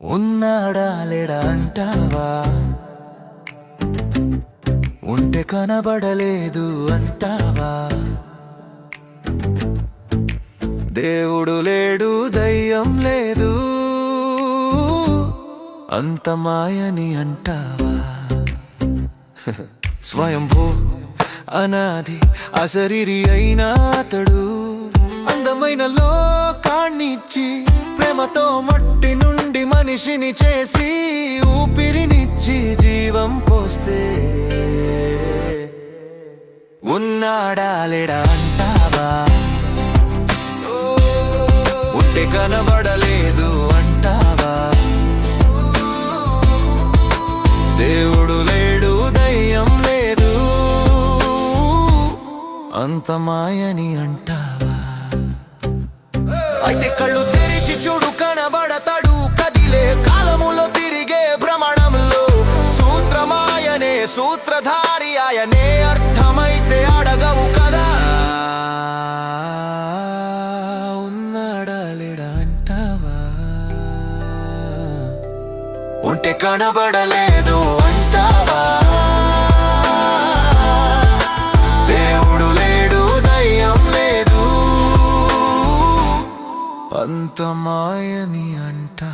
ఉన్నాడా లేడా అంటావా? ఉంటే కనబడలేదు అంటావా? దేవుడు లేడు దయ్యం లేదు. అంత మాయని అంటావా? స్వయంభూ అనాది అశరీరి అయిన అతడు అందమైన లోకాన్నిచ్చి ప్రేమతో మట్టి నుండి మనిషిని చేసి ఊపిరినిచ్చి జీవం పోస్తే. ఉన్నాడా లేడా అంటావా? ఉంటే కనబడలేదు అంటావా? దేవుడు లేడు దయ్యం లేదు. అంత మాయని అంటావా? అయితే కళ్ళు సూత్రధారి ఆయనే అర్థమైతే అడగవు కదా. ఉన్నాడా ఉంటే కనబడలేదు అంటావా? దేవుడు లేడు దయ్యం లేదు. అంతమాయని అంటా